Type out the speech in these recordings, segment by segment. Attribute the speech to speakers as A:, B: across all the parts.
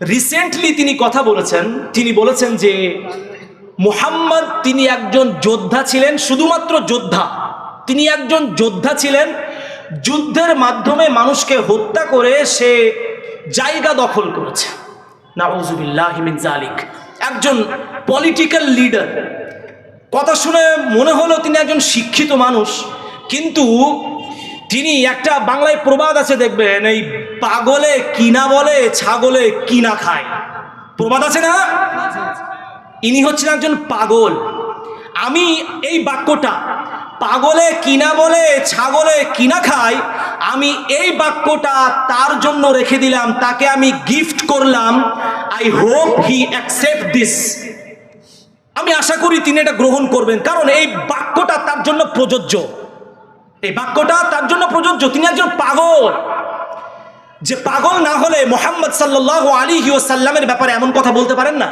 A: Recently তিনি কথা বলেছেন, তিনি বলেছেন যে মুহাম্মদ তিনি একজন যোদ্ধা ছিলেন, শুধুমাত্র যোদ্ধা। তিনি একজন যোদ্ধা ছিলেন, যুদ্ধের মাধ্যমে মানুষকে হত্যা করে সে জায়গা দখল করেছে। নাউজুবিল্লাহ মিন জালিক একজন পলিটিক্যাল লিডার কথা শুনে মনে হলো তিনি একজন শিক্ষিত মানুষ, কিন্তু তিনি একটা বাংলায় প্রবাদ আছে দেখবেন, এই পাগলে কিনা বলে, ছাগলে কিনা খায়। প্রবাদ আছে না? ইনি হচ্ছেন একজন পাগল। আমি এই বাক্যটা, পাগলে কিনা বলে, ছাগলে কিনা খায়, আমি এই বাক্যটা তার জন্য রেখে দিলাম, তাকে আমি গিফট করলাম। I hope he accept this আমি আশা করি তিনি এটা গ্রহণ করবেন, কারণ এই বাক্যটা তার জন্য প্রযোজ্য। এই বাক্যটা তার জন্য প্রযোজ্য। তিনি একজন পাগল। যে পাগল না হলে মোহাম্মদ সাল্লাহ আলী সাল্লামের ব্যাপারে এমন কথা বলতে পারেন না।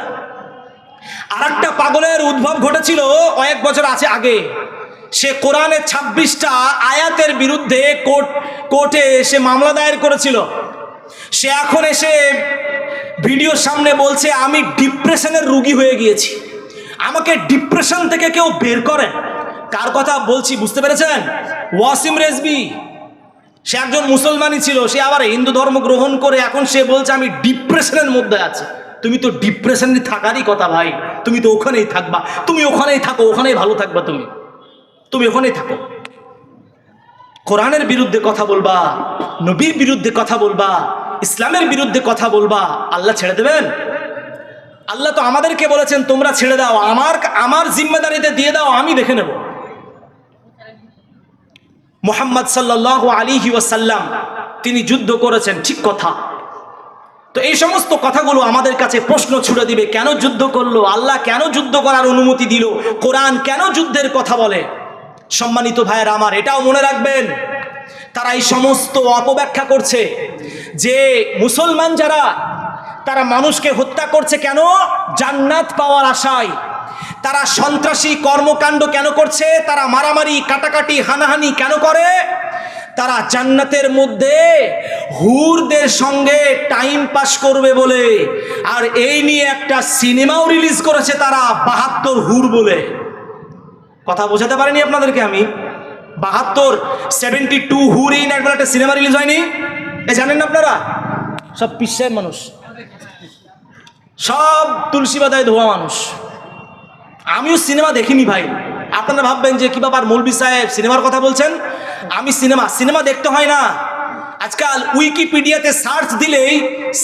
A: আর একটা পাগলের উদ্ভব ঘটেছিল কয়েক বছর আছে আগে। সে কোরআনের ছাব্বিশটা আয়াতের বিরুদ্ধে কোর্ট, কোর্টে সে মামলা দায়ের করেছিল। সে এখন এসে ভিডিওর সামনে বলছে, আমি ডিপ্রেশনের রুগী হয়ে গিয়েছি। আমাকে ডিপ্রেশন থেকে কেউ বের করেন। কার কথা বলছি, বুঝতে পেরেছেন? ওয়াসিম রেজবি, সে একজন মুসলমানই ছিল, সে আবার হিন্দু ধর্ম গ্রহণ করে এখন সে বলছে, আমি ডিপ্রেশনের মধ্যে আছে। তুমি তো ডিপ্রেশনে থাকারই কথা ভাই। তুমি তো ওখানেই থাকবা। তুমি ওখানেই থাকো, ওখানেই ভালো থাকবা তুমি। তুমি ওখানেই থাকো। কোরআনের বিরুদ্ধে কথা বলবা, নবীর বিরুদ্ধে কথা বলবা, ইসলামের বিরুদ্ধে কথা বলবা, আল্লাহ ছেড়ে দেবেন? আল্লাহ তো আমাদেরকে বলেছেন, তোমরা ছেড়ে দাও। আমার আমার জিম্মেদারিতে দিয়ে দাও, আমি দেখে নেব। মোহাম্মদ সাল্লাহ আলী ওয়াসাল্লাম, তিনি যুদ্ধ করেছেন, ঠিক কথা। তো এই সমস্ত কথাগুলো আমাদের কাছে প্রশ্ন ছুড়ে দিবে, কেন যুদ্ধ করল? আল্লাহ কেন যুদ্ধ করার অনুমতি দিল? কোরআন কেন যুদ্ধের কথা বলে? সম্মানিত ভাইয়ের আমার, এটাও মনে রাখবেন, তারা এই সমস্ত অপব্যাখ্যা করছে যে মুসলমান যারা, তারা মানুষকে হত্যা করছে কেন? জান্নাত পাওয়ার আশায়। তারা সন্ত্রাসী কর্মকাণ্ড কেন করছে? তারা মারামারি, কাটাকাটি, হানাহানি কেন করে? তারা জান্নাতের মধ্যে হুরদের সঙ্গে টাইম পাস করবে বলে। আর এই নিয়ে একটা সিনেমাও রিলিজ করেছে তারা বাহাত্তর হুর বলে। কথা বোঝাতে পারিনি আপনাদেরকে আমি। বাহাত্তর সেভেন্টি টু হুর ইন একবার একটা সিনেমা রিলিজ হয়নি? এ জানেন না আপনারা? সব পিসের মানুষ। সব তুলসী বাদায় ধোয়া মানুষ। আমিও সিনেমা দেখিনি ভাই। আপনারা ভাববেন যে কি বাবার মৌলবি সাহেব সিনেমার কথা বলছেন? আমি সিনেমা সিনেমা দেখতে হয় না। আজকাল উইকিপিডিয়াতে সার্চ দিলেই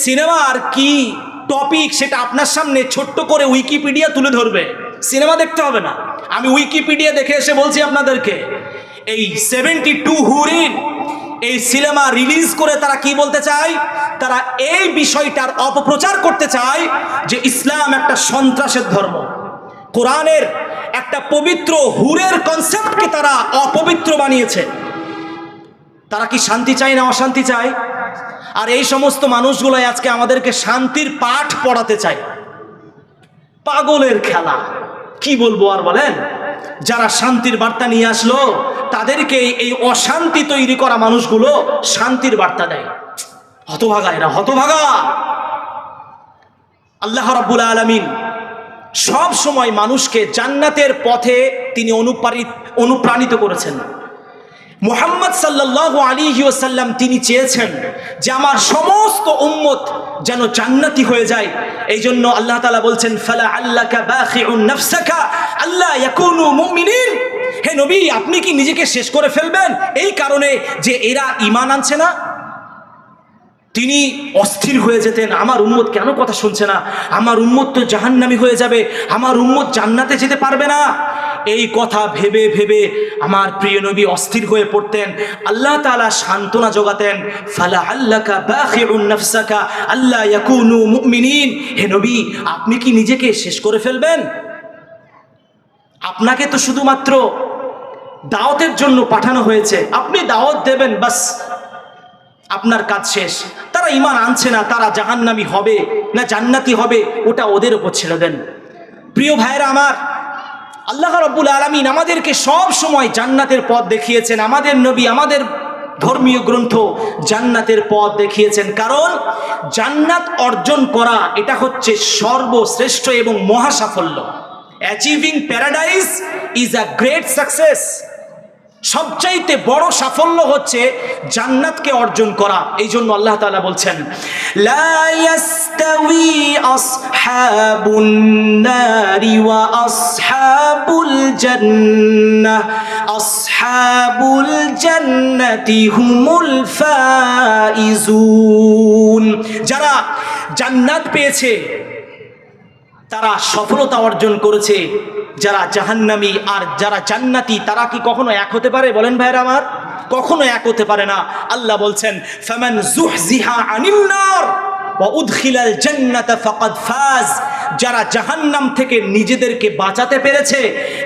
A: সিনেমার কি টপিক সেটা আপনার সামনে ছোট্ট করে উইকিপিডিয়া তুলে ধরবে। সিনেমা দেখতে হবে না। আমি উইকিপিডিয়া দেখে এসে বলছি আপনাদেরকে, এই সেভেন্টি টু হুরিন, এই সিনেমা রিলিজ করে তারা কি বলতে চায়? তারা এই বিষয়টার অপপ্রচার করতে চায় যে ইসলাম একটা সন্ত্রাসের ধর্ম। কোরআনের একটা পবিত্র হুরের কনসেপ্টকে তারা অপবিত্র বানিয়েছে। তারা কি শান্তি চায় না অশান্তি চায়? আর এই সমস্ত মানুষগুলোই আজকে আমাদেরকে শান্তির পাঠ পড়াতে চায়। পাগলের খেলা। কি বলব আর বলেন? যারা শান্তির বার্তা নিয়ে আসলো, তাদেরকে এই অশান্তি তৈরি করা মানুষগুলো শান্তির বার্তা দেয়। হতভাগা এরা, হতভাগা। আল্লাহ রাব্বুল আলামিন সব সময় মানুষকে জান্নাতের পথে তিনি অনুপ্রাণিত অনুপ্রাণিত করেছেন। মোহাম্মদ সাল্লাহ আলী ওসাল্লাম তিনি চেয়েছেন যে আমার সমস্ত উম্মত যেন জান্নাতি হয়ে যায়। এই জন্য আল্লাহ তালা বলছেন, ফালা আল্লাহ ইয়াকুনু হে নবী, আপনি কি নিজেকে শেষ করে ফেলবেন? এই কারণে যে এরা ঈমান আনছে না তিনি অস্থির হয়ে যেতেন। আমার উম্মত কেন কথা শুনছে না? আমার উম্মত তো জাহান্নামি হয়ে যাবে। আমার উম্মত জান্নাতে যেতে পারবে না। এই কথা ভেবে ভেবে আমার প্রিয় নবী অস্থির হয়ে পড়তেন। আল্লাহ তালা সান্ত্বনা জোগাতেন। ফালা আল্লাকা বাখিউন নাফসাকা আল্লাহ ইয়াকুনু হে নবী, আপনি কি নিজেকে শেষ করে ফেলবেন? আপনাকে তো শুধুমাত্র দাওয়াতের জন্য পাঠানো হয়েছে। আপনি দাওয়াত দেবেন, বাস। আপনার কাজ শেষ। তারা ইমান আনছে না, তারা জাহান্নামি হবে, না জান্নাতি হবে, ওটা ওদের উপর ছেড়ে দেন। প্রিয় ভাইয়েরা আমার, আল্লাহ রব্বুল আলমিন আমাদেরকে সব সময় জান্নাতের পথ দেখিয়েছেন। আমাদের নবী, আমাদের ধর্মীয় গ্রন্থ জান্নাতের পথ দেখিয়েছেন। কারণ জান্নাত অর্জন করা, এটা হচ্ছে সর্বশ্রেষ্ঠ এবং মহা সাফল্য achieving paradise is a great success সবচাইতে বড় সাফল্য হচ্ছে জান্নাতকে অর্জন করা। এই জন্য আল্লাহ তাআলা বলছেন যারা জান্নাত পেয়েছে, তারা সফলতা অর্জন করেছে। যারা জাহান্নামী আর যারা জান্নাতি, তারা কি কখনো এক হতে পারে? বলেন ভাইরা আমার, কখনো এক হতে পারে না। আল্লাহ বলছেন, ফামান জুহজিহা আনিন নার ওয়া উদখিলাল জান্নাতা ফাকাদ ফাজ। যারা জাহান্নাম থেকে নিজেদেরকে বাঁচাতে পেরেছে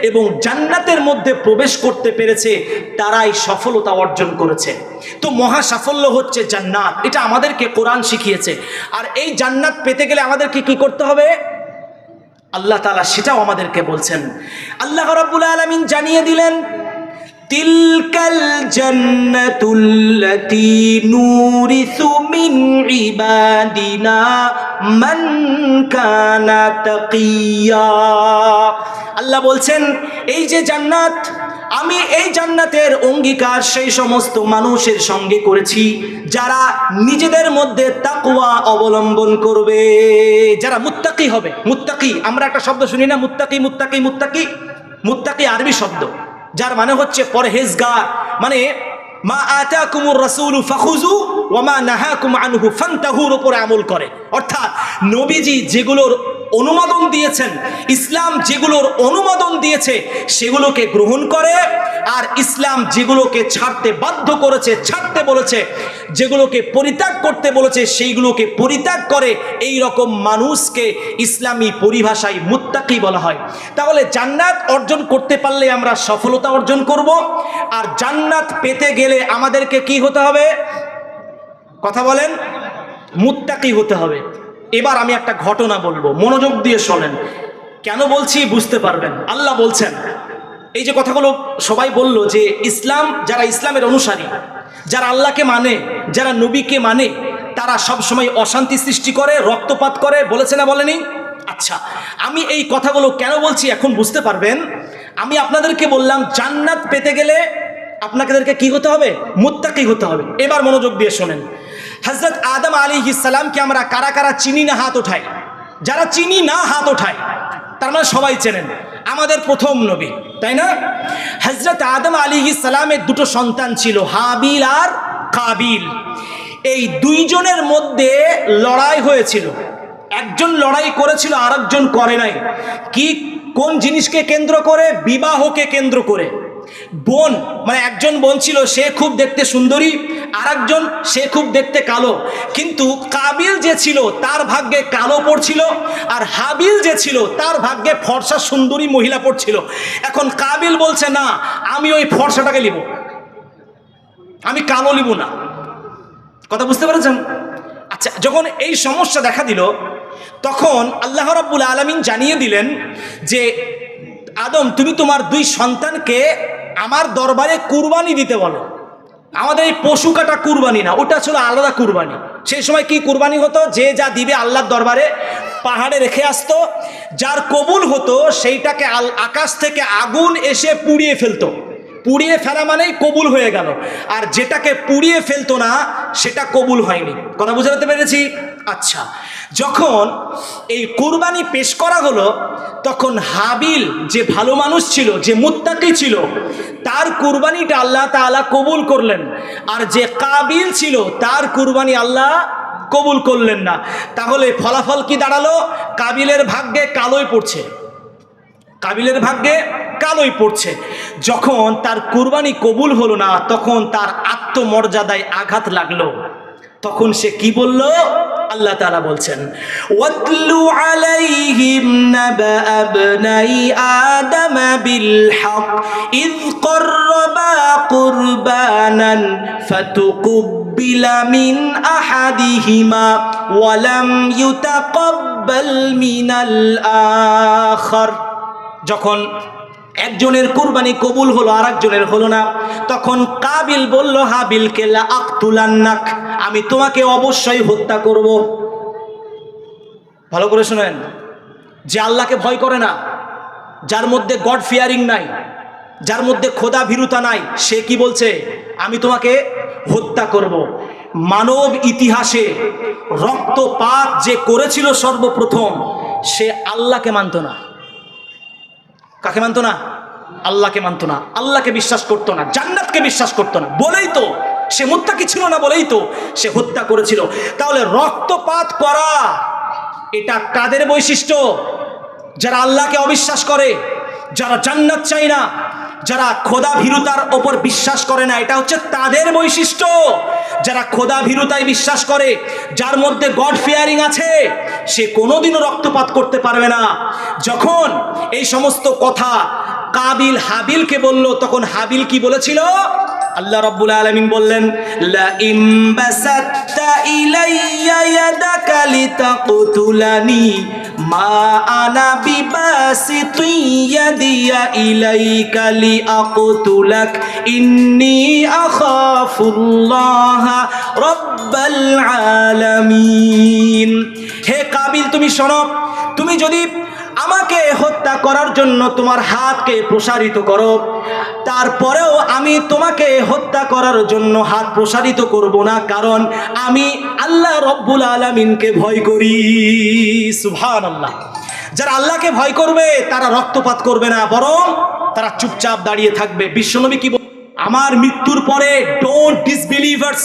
A: এবং জান্নাতের মধ্যে প্রবেশ করতে পেরেছে, তারাই সফলতা অর্জন করেছে। তো মহা সাফল্য হচ্ছে জান্নাত। এটা আমাদেরকে কোরআন শিখিয়েছে। আর এই জান্নাত পেতে গেলে আমাদেরকে কি করতে হবে? আল্লাহ তালা সেটাও আমাদেরকে বলছেন। আল্লাহ রব্বুল আলমিন জানিয়ে দিলেন, তিলকাল জন্নতুল্লতি নুরিসু মিন ইবাদিনা মান কানা তাকিয়া। আল্লাহ বলছেন, এই যে জান্নাত আমি এই জান্নাতের অঙ্গীকার সেই সমস্ত মানুষের সঙ্গে করেছি, যারা নিজেদের মধ্যে তাকওয়া অবলম্বন করবে। যারা মুত্তাকি হবে, মুত্তাকি, আমরা একটা শব্দ শুনি না, মুত্তাকি মুত্তাকি মুত্তাকি মুত্তাকি আরবি শব্দ, যার মানে হচ্ছে পরহেজগার মানে মা আতাকুমুর রাসূলু ফাখুজু ওয়া মা নাহাকুম আনহু আমল করে। অর্থাৎ নবীজি যেগুলোর অনুমোদন দিয়েছেন। ইসলাম যেগুলোর অনুমোদন দিয়েছে, সেগুলোকে গ্রহণ করে আর ইসলাম যেগুলোকে ছাড়তে বাধ্য করেছে, ছাড়তে বলেছে, যেগুলোকে পরিত্যাগ করতে বলেছে, সেইগুলোকে পরিত্যাগ করে এই রকম মানুষকে ইসলামী পরিভাষায় মুত্তাকি বলা হয়। তাহলে জান্নাত অর্জন করতে পারলে আমরা সফলতা অর্জন করব। আর জান্নাত পেতে গেলে আমাদেরকে কি হতে হবে? কথা বলেন, মুত্তাকি হতে হবে। এবার আমি একটা ঘটনা বলব, মনোযোগ দিয়ে শোনেন। কেন বলছি বুঝতে পারবেন? আল্লাহ বলছেন, এই যে কথাগুলো সবাই বলল যে ইসলাম যারা ইসলামের অনুসারী, যারা আল্লাহকে মানে যারা নবীকে মানে তারা সব সময় অশান্তি সৃষ্টি করে, রক্তপাত করে, বলেছে না বলেনি? আচ্ছা আমি এই কথাগুলো কেন বলছি এখন বুঝতে পারবেন? আমি আপনাদেরকে বললাম, জান্নাত পেতে গেলে আপনাদেরকে কি হতে হবে? মুত্তাকি হতে হবে। এবার মনোযোগ দিয়ে শোনেন। হজরত আদম আলী ইসালামকে আমরা কারা কারা চিনি না হাত ওঠাই? যারা চিনি না হাত ওঠায় তার মানে সবাই চেনেন। আমাদের প্রথম নবী, তাই না? হজরত আদম আলী ইসালামের দুটো সন্তান ছিল, হাবিল আর কাবিল। এই দুইজনের মধ্যে লড়াই হয়েছিল। একজন লড়াই করেছিল, আরেকজন করে নাই। কি, কোন জিনিসকে কেন্দ্র করে? বিবাহকে কেন্দ্র করে। বোন মানে একজন বোন ছিল, সে খুব দেখতে সুন্দরী আর একজন সে খুব দেখতে কালো। কিন্তু কাবিল যে ছিল, তার ভাগ্যে কালো পড়ছিল, আর হাবিল যে ছিল, তার ভাগ্যে ফর্সা সুন্দরী মহিলা পড়ছিল। এখন কাবিল বলছে, না, আমি ওই ফর্সাটাকে নিব। আমি কালো নিব না। কথা বুঝতে পেরেছেন? আচ্ছা যখন এই সমস্যা দেখা দিল, তখন আল্লাহ রাব্বুল আলমিন জানিয়ে দিলেন যে, আদম, তুমি তোমার দুই সন্তানকে আমার দরবারে কুরবানি দিতে বলো। আমাদের এই পশু কাটা কুরবানি না, ওটা ছিল আলাদা কুরবানি। সেই সময় কি কুরবানি হতো? যে যা দিবে আল্লাহর দরবারে, পাহাড়ে রেখে আসতো, যার কবুল হতো সেইটাকে আল আকাশ থেকে আগুন এসে পুড়িয়ে ফেলতো। পুড়িয়ে ফেলা মানেই কবুল হয়ে গেল। আর যেটাকে পুড়িয়ে ফেলতো না, সেটা কবুল হয়নি। কথা বুঝাতে পেরেছি? আচ্ছা যখন এই কুরবানি পেশ করা হলো, তখন হাবিল যে ভালো মানুষ ছিল, যে মুত্তাকি ছিল, তার কুরবানিটা আল্লাহ তাআলা কবুল করলেন। আর যে কাবিল ছিল, তার কুরবানি আল্লাহ কবুল করলেন না। তাহলে ফলাফল কি দাঁড়াল? কাবিলের ভাগ্যে কালোই পড়ছে। কাবিলের ভাগ্যে কালোই পড়ছে। যখন তার কুরবানি কবুল হলো না, তখন তার আত্মমর্যাদায় আঘাত লাগল। তখন সে কি বলল? আল্লাহ তাআলা বলছেন, ওয়াতলু আলাইহিম নাবা আবনাই আদম বিল হক ইয ক্বাররাবা কুরবানান ফাতুকুব্বিলা মিন আহাদিহিমা ওয়া লাম ইউতাকাব্বাল মিনাল আখার যখন একজনের কুরবানি কবুল হলো আর একজনের হলো না। তখন কাবিল বলল হাবিল লা আক্তুলান্নাক, আমি তোমাকে অবশ্যই হত্যা করব। ভালো করে শুনেন, যে আল্লাহকে ভয় করে না, যার মধ্যে গড ফিয়ারিং নাই, যার মধ্যে খোদা ভীরুতা নাই, সে কি বলছে? আমি তোমাকে হত্যা করব। মানব ইতিহাসে রক্তপাত যে করেছিল সর্বপ্রথম, সে আল্লাহকে মানত না। কাকে মানতো না? আল্লাহকে মানতো না। আল্লাহকে বিশ্বাস করতো না, জান্নাতকে বিশ্বাস করতো না। বলেই তো, সে মুত্তাকি ছিল না বলেই তো সে হত্যা করেছিল। তাহলে রক্তপাত করা, এটা কাদের বৈশিষ্ট্য? যারা আল্লাহকে অবিশ্বাস করে, যারা জান্নাত চায় না যারা খোদা ভীরুতার ওপর বিশ্বাস করে না, এটা হচ্ছে তাদের বৈশিষ্ট্য। যারা খোদা ভীরুতায় বিশ্বাস করে, যার মধ্যে গড ফিয়ারিং আছে, সে কোনোদিনও রক্তপাত করতে পারবে না। যখন এই সমস্ত কথা কাবিল হাবিলকে বলল, তখন হাবিল কি বলেছিল? আল্লাহ রাব্বুল আলামিন বললেন মা আনা বিবাসিতি ইয়াদিয়া ইলাইকা লিআকতুলাক, ইন্নী আখাফুল্লাহ রাব্বাল আলামিন। হে কাবিল, তুমি শোনো, তুমি যদি আমাকে হত্যা করার জন্য তোমার হাতকে প্রসারিত করো। তারপরেও আমি তোমাকে হত্যা করার জন্য হাত প্রসারিত করব না, কারণ আমি আল্লাহ রব্বুল আলমিনকে ভয় করি। সুভান আল্লাহ যারা আল্লাহকে ভয় করবে, তারা রক্তপাত করবে না, বরং তারা চুপচাপ দাঁড়িয়ে থাকবে। বিশ্বনবী কি আমার মৃত্যুর পরে ডোন্ট ডিসবিলিভার্স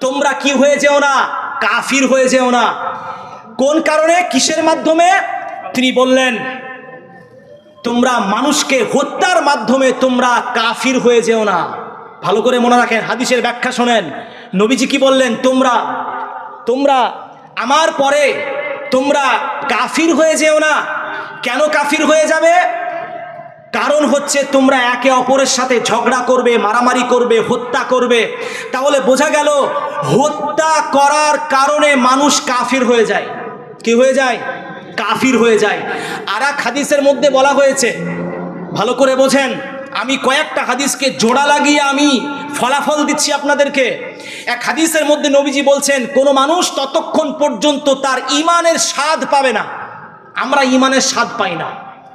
A: তোমরা কি হয়ে যেও না? কাফির হয়ে যেও না। কোন কারণে? কিসের মাধ্যমে? তিনি বললেন, তোমরা মানুষকে হত্যার মাধ্যমে তোমরা কাফির হয়ে যেও না। ভালো করে মনে রাখেন, হাদিসের ব্যাখ্যা শোনেন। নবীজি কি বললেন, তোমরা তোমরা আমার পরে তোমরা কাফির হয়ে যেও না। কেন কাফির হয়ে যাবে? কারণ হচ্ছে তোমরা একে অপরের সাথে ঝগড়া করবে, মারামারি করবে, হত্যা করবে। তাহলে বোঝা গেল, হত্যা করার কারণে মানুষ কাফির হয়ে যায়। কি হয়ে যায়? কাফির হয়ে যায়। আর এক হাদিসের মধ্যে বলা হয়েছে, ভালো করে বোঝেন, আমি কয়েকটা হাদিসকে জোড়া লাগিয়ে আমি ফলাফল দিচ্ছি আপনাদেরকে। এক হাদিসের মধ্যে নবীজি বলছেন, কোনো মানুষ ততক্ষণ পর্যন্ত তার ইমানের স্বাদ পাবে না। আমরা ইমানের স্বাদ পাই না।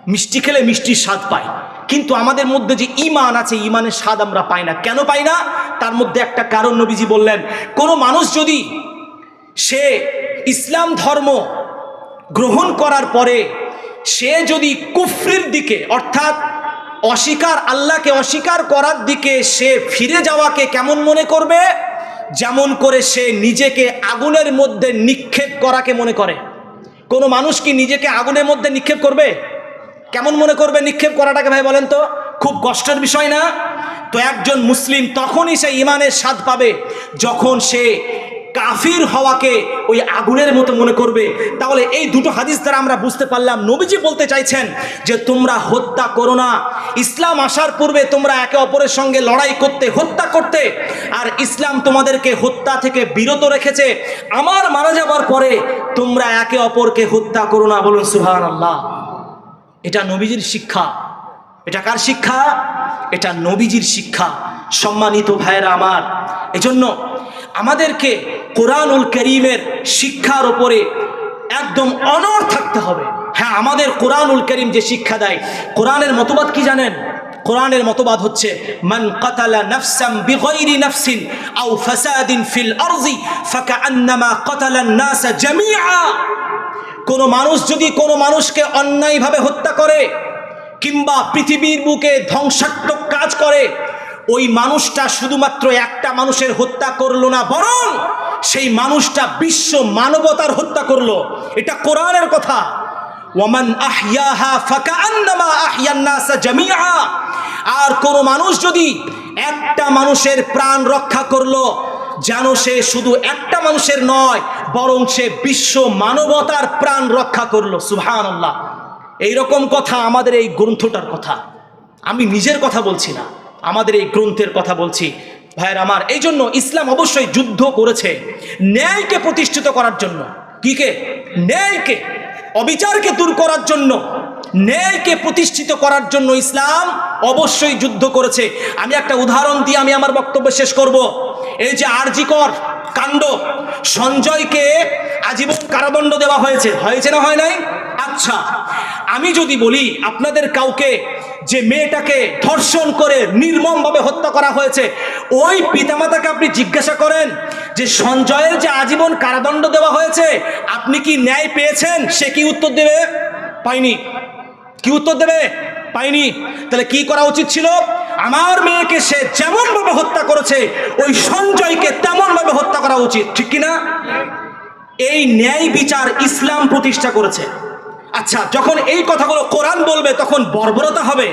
A: মিষ্টি খেলে মিষ্টির স্বাদ পাই। কিন্তু আমাদের মধ্যে যে ইমান আছে, ইমানের স্বাদ আমরা পাই না। কেন পাই না? তার মধ্যে একটা কারণ নবীজি বললেন, কোনো মানুষ যদি সে ইসলাম ধর্ম গ্রহণ করার পরে সে যদি কুফরির দিকে, অর্থাৎ অস্বীকার, আল্লাহকে অস্বীকার করার দিকে সে ফিরে যাওয়াকে কেমন মনে করবে? যেমন করে সে নিজেকে আগুনের মধ্যে নিক্ষেপ করাকে মনে করে। কোনো মানুষ কি নিজেকে আগুনের মধ্যে নিক্ষেপ করবে? কেমন মনে করবে নিক্ষেপ করাটাকে ভাই বলেন তো? খুব কষ্টের বিষয় না? তো একজন মুসলিম তখনই সে ইমানের স্বাদ পাবে যখন সে কাফির হওয়াকে ওই আগুনের মতো মনে করবে। তাহলে এই দুটো হাদিস দ্বারা আমরা বুঝতে পারলাম, নবীজি বলতে চাইছেন যে তোমরা হত্যা করো না। ইসলাম আসার পূর্বে তোমরা একে অপরের সঙ্গে লড়াই করতে, হত্যা করতে, আর ইসলাম তোমাদেরকে হত্যা থেকে বিরত রেখেছে। আমার মারা যাবার পরে তোমরা একে অপরকে হত্যা করো না বলুন সুহান আল্লাহ এটা নবীজির শিক্ষা। এটা কার শিক্ষা? এটা নবীজির শিক্ষা। সম্মানিত ভাইয়েরা আমার। এজন্য আমাদেরকে কোরআনুল করিমের শিক্ষার ওপরে একদম অনর থাকতে হবে। হ্যাঁ আমাদের কোরআনুল করিম যে শিক্ষা দেয়, কোরআনের মতবাদ কি জানেন? কোরআনের মতবাদ হচ্ছে, মান কাতালা নাফসাম বিগয়রি নাফসিন আও ফাসাদিন ফিল আরজি ফাকান্নামা কাতালা নাস জামিআ। কোনো মানুষ যদি কোনো মানুষকে অন্যায়ভাবে হত্যা করে কিংবা পৃথিবীর বুকে ধ্বংসাত্মক কাজ করে, ওই মানুষটা শুধুমাত্র একটা মানুষের হত্যা করল না, বরং সেই মানুষটা বিশ্ব মানবতার হত্যা করল। এটা কোরআনের কথা। আর কোনো মানুষ যদি একটা মানুষের প্রাণ রক্ষা করল, যেন সে শুধু একটা মানুষের নয়, বরং সে বিশ্ব মানবতার প্রাণ রক্ষা করল। সুবহানাল্লাহ। এইরকম কথা আমাদের এই গ্রন্থটার কথা। আমি নিজের কথা বলছি না, আমাদের এই গ্রন্থের কথা বলছি। ভাইয়ের আমার। এই জন্য ইসলাম অবশ্যই যুদ্ধ করেছে। ন্যায়কে প্রতিষ্ঠিত করার জন্য। কি কে? ন্যায়কে। অবিচারকে দূর করার জন্য। ন্যায়কে প্রতিষ্ঠিত করার জন্য ইসলাম অবশ্যই যুদ্ধ করেছে। আমি একটা উদাহরণ দিয়ে আমি আমার বক্তব্য শেষ করব। এই যে আরজিকর কাণ্ড, সঞ্জয়কে আজীবন কারাদণ্ড দেওয়া হয়েছে। হয়েছে না হয় নাই? আচ্ছা আমি যদি বলি আপনাদের কাউকে যে মেয়েটাকে ধর্ষণ করে নির্মমভাবে হত্যা করা হয়েছে ওই পিতামাতাকে আপনি জিজ্ঞাসা করেন যে সঞ্জয়ের যে আজীবন কারাদণ্ড দেওয়া হয়েছে, আপনি কি ন্যায় পেয়েছেন? সে কি উত্তর দেবে? পাইনি। কি উত্তর দেবে? পাইনি। তাহলে কি করা উচিত ছিল? আমার মেয়েকে সে যেমন ভাবে হত্যা করেছে, ওই সঞ্জয়কে তেমন ভাবে হত্যা করা উচিত। ঠিক কি না এই ন্যায় বিচার ইসলাম প্রতিষ্ঠা করেছে। আচ্ছা যখন এই কথাগুলো কোরআন বলবে, তখন বর্বরতা হবে।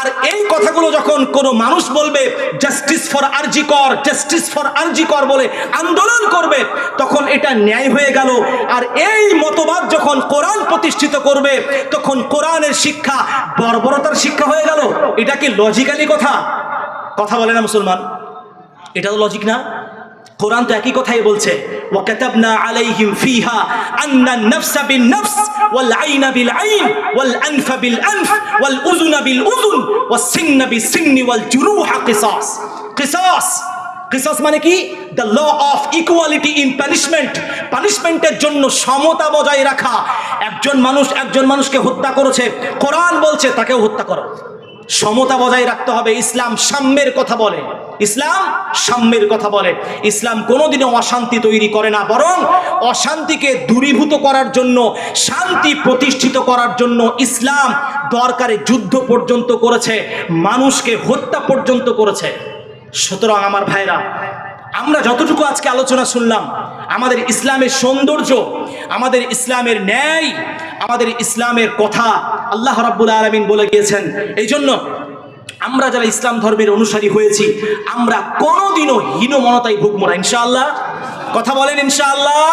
A: আর এই কথাগুলো যখন কোনো মানুষ বলবে জাস্টিস ফর আরজি কর জাস্টিস ফর আরজি কর বলে আন্দোলন করবে, তখন এটা ন্যায় হয়ে গেল। আর এই মতবাদ যখন কোরআন প্রতিষ্ঠিত করবে, তখন কোরআনের শিক্ষা বর্বরতার শিক্ষা হয়ে গেল। এটা কি লজিক্যালি কথা? কথা বলে না মুসলমান? এটা তো লজিক না। কোরআন তো একই কথাই বলছে। ওয়াকাতাবনা আলাইহিম ফিহা আন্না নাফসা বিন নাফস ওয়াল আইনা বিল আইন, ওয়াল আনফা বিল আনফ, ওয়াল উযুনা বিল উযুন ওয়াস সিন্না বিস সিন্নি ওয়াল জুরুহা কিসাস। মানে কি? The law of equality in punishment পানিশমেন্টের জন্য সমতা বজায় রাখা। একজন মানুষ একজন মানুষকে হত্যা করেছে। কোরআন বলছে, তাকেও হত্যা করো। সমতা বজায় রাখতে হবে। ইসলাম সাম্যের কথা বলে। ইসলাম সাম্যের কথা বলে। ইসলাম কোনোদিনও অশান্তি তৈরি করে না, বরং অশান্তিকে দূরীভূত করার জন্য, শান্তি প্রতিষ্ঠিত করার জন্য ইসলাম দরকারে যুদ্ধ পর্যন্ত করেছে, মানুষকে হত্যা পর্যন্ত করেছে। সুতরাং আমার ভাইরা আমরা যতটুকু আজকে আলোচনা শুনলাম, আমাদের ইসলামের সৌন্দর্য, আমাদের ইসলামের ন্যায়, আমাদের ইসলামের কথা আল্লাহ রাব্বুল আলমিন বলে গিয়েছেন। এই জন্য আমরা যারা ইসলাম ধর্মের অনুসারী হয়েছি, আমরা কোনোদিনও হীনমনতায় ভুগবো না, ইনশাআল্লাহ। কথা বলেন, ইনশাআল্লাহ।